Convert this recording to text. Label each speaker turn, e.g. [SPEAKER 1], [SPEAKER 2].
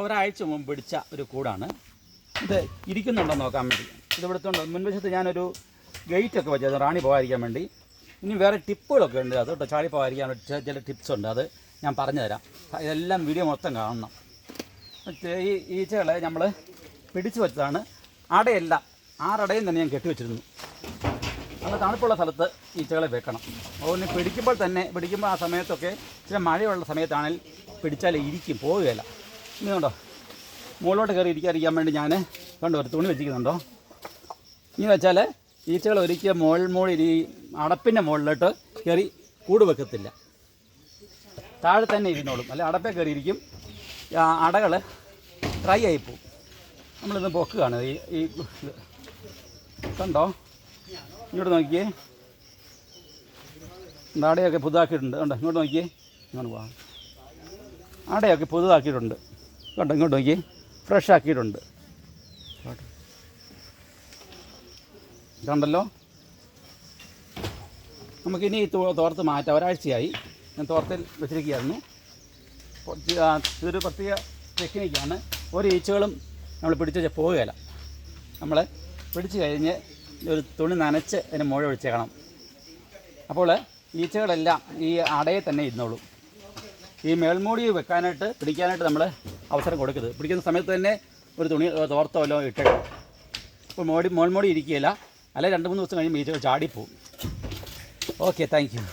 [SPEAKER 1] ഒരാഴ്ച മുമ്പ് പിടിച്ച ഒരു കൂടാണ്. ഇത് ഇരിക്കുന്നുണ്ടോ നോക്കാൻ വേണ്ടി. ഇത് ഇവിടുത്തെ മുൻവശത്ത് ഞാനൊരു ഗേറ്റ് ഒക്കെ വെച്ചത് റാണി പോകാതിരിക്കാൻ വേണ്ടി. ഇനി വേറെ ടിപ്പുകളൊക്കെ ഉണ്ട്. അത് കേട്ടോ ചാടി പോകാതിരിക്കാൻ വേണ്ടി ചില- ചില ടിപ്സ് ഉണ്ട്. അത് ഞാൻ പറഞ്ഞു തരാം ഇതെല്ലാം വീഡിയോ മൊത്തം കാണണം. ഈ ഈച്ചകളെ നമ്മൾ പിടിച്ചു വെച്ചതാണ്. അടയല്ല. ആറടയും തന്നെ ഞാൻ കെട്ടിവെച്ചിരുന്നു നല്ല തണുപ്പുള്ള സ്ഥലത്ത് ഈച്ചകളെ വെക്കണം. അതുകൊണ്ട് പിടിക്കുമ്പോൾ തന്നെ പിടിക്കുമ്പോൾ ആ സമയത്തൊക്കെ ചില മഴയുള്ള സമയത്താണെങ്കിൽ പിടിച്ചാൽ ഇരിക്കും. പോവുകയില്ല. ഇനി കണ്ടോ? മുകളിലോട്ട് കയറി ഇരിക്കാതിരിക്കാൻ വേണ്ടി ഞാൻ കണ്ടോ ഒരു തുണി വെച്ചിരിക്കുന്നുണ്ടോ? ഇനി വെച്ചാൽ ഈച്ചകൾ ഒരിക്കൽ മോൾ മുകളിൽ ഈ അടപ്പിന്റെ മുകളിലോട്ട് കയറി കൂട് വെക്കത്തില്ല താഴെ തന്നെ ഇരുന്നോളും. അല്ലെ അടപ്പേ കയറിയിരിക്കും. അടകൾ ഡ്രൈ ആയിപ്പോവും നമ്മളിന്ന് പൊക്കുകയാണ്. ഈ ഈ കണ്ടോ? ഇങ്ങോട്ട് നോക്കിയേ. അടയൊക്കെ പുതുതാക്കിയിട്ടുണ്ട്. കണ്ടോ ഇങ്ങോട്ട് നോക്കിയേ. ഇങ്ങോട്ട് പോവാം അടയൊക്കെ പുതുതാക്കിയിട്ടുണ്ട്. കണ്ടോ ഇങ്ങോട്ട് നോക്കി ഫ്രഷ് ആക്കിയിട്ടുണ്ട്. കണ്ടല്ലോ നമുക്കിനി തോർത്ത് മാറ്റാം. ഒരാഴ്ചയായി. ഞാൻ തോർത്തിൽ വെച്ചിരിക്കുകയായിരുന്നു. ഇതൊരു പ്രത്യേക ടെക്നിക്കാണ് ഒരു ഈച്ചകളും നമ്മൾ പിടിച്ച് പോവുകയില്ല. നമ്മൾ പിടിച്ചു കഴിഞ്ഞ് ഒരു തുണി നനച്ച് അതിന് മുഴ ഒഴിച്ചേക്കണം അപ്പോൾ ഈച്ചകളെല്ലാം ഈ അടയെ തന്നെ ഇരുന്നോളും. ഈ മേൽമൂടി വെക്കാനായിട്ട് പിടിക്കാനായിട്ട് നമ്മൾ അവസരം കൊടുക്കരുത് പിടിക്കുന്ന സമയത്ത് തന്നെ ഒരു തുണി തോർത്തോ വല്ലതും ഇട്ടേക്കണം ഇപ്പോൾ മോടി മോൾമോടി ഇരിക്കുകയില്ല. അല്ലെങ്കിൽ രണ്ട് മൂന്ന് ദിവസം കഴിയുമ്പോൾ ഈച്ചകൾ ചാടിപ്പോവും. Okay thank you.